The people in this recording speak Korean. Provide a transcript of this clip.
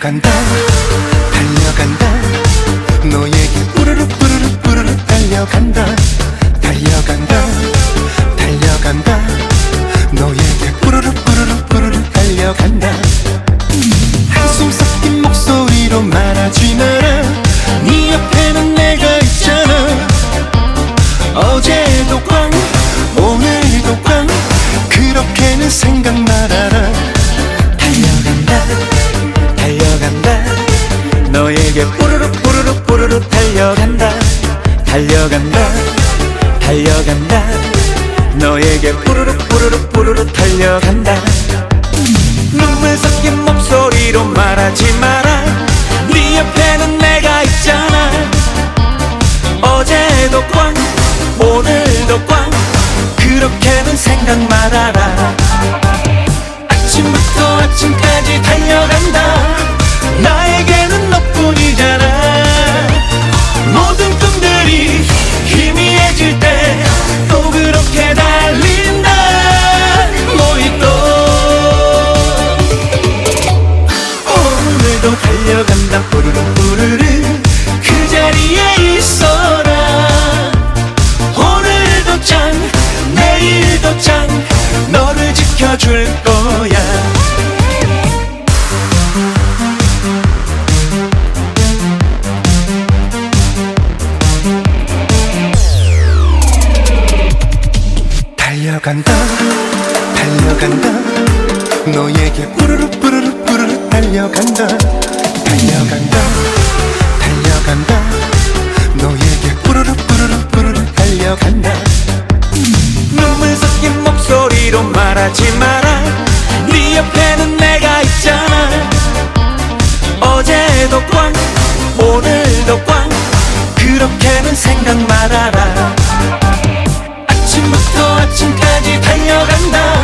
달려간다 달려간다. 너에게 뿌르르 뿌르르 뿌르르 달려간다 달려간다 너에게 뽀르르 뽀르르 뽀르르 달려간다. 달려간다 달려간다. 너에게 뽀르르 뽀르르 뽀르르 달려간다. 눈물 섞인 목소리로 말하지 마라. 네 옆에는 내가 있잖아. 어제도 꽝 오늘도 꽝. 그렇게는 생각 말아라. 아침부터 아침까지 달려간다. 나에게 지켜줄 거야. 달려간다 달려간다. 너에게 뿌르르 뿌르르 뿌르르 달려간다. 달려간다 달려간다. 너에게 뿌르르 뿌르르 뿌르르 달려간다 섞인 목소리로 말하지 마라. 네 옆에는 내가 있잖아. 어제도 꽝 오늘도 꽝. 그렇게는 생각 말아라. 아침부터 아침까지 달려간다